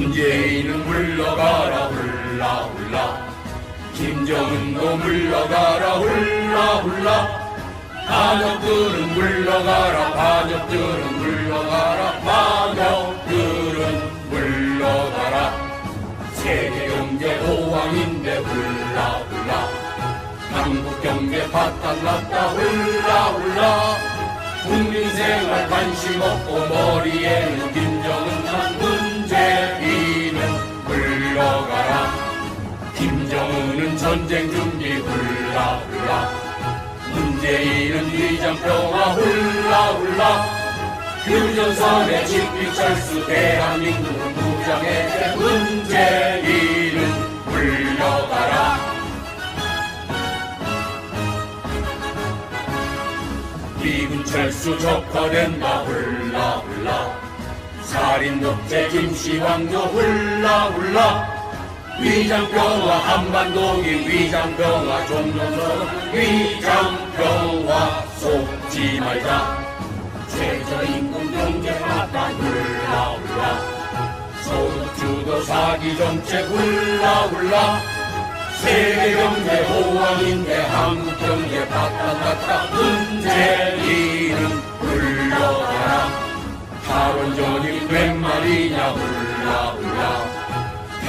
문재인은 물러가라 훌라 훌라. 김정은도 물러가라 훌라 훌라. 반역들은 물러가라 반역들은 물러가라. 반역들은 물러가라. 세계 경제 호황인데 훌라 훌라. 한국 경제 바닥났다 훌라 훌라. 국민 생활 관심 없고 머리에는 전쟁 준비 훌라 훌라. 문재인은 위장평화 훌라 훌라. 휴전선에 집필철수 대한민국은 무장해 문재인은 물러가라. 미군 철수 적화된다 훌라 훌라. 살인 독재 김씨 왕조 훌라 훌라 위장평화 한반도기 위장평화 종전선 위장평화 속지 말자. 최저임금 경제 바닥 훌라 훌라. 소득주도 사기 정책 훌라 훌라. 세계 경제 호황인데 한국 경제 바닥났다 문재인은 물러가라. 탈원전이 웬 말이냐 훌라 훌라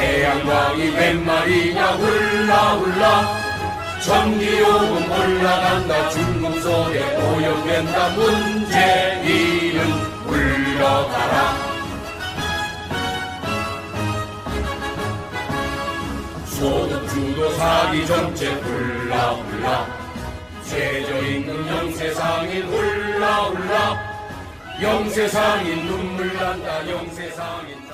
태양광이 웬 말이냐? 훌라 훌라. 전기요금 올라간다. 중국 속에 오염된다. 문재인은 물러가라. 소득 주도 사기 정책 훌라 훌라. 최저임금 영세상인 훌라 훌라. 영세상인 눈물 난다. 영세상인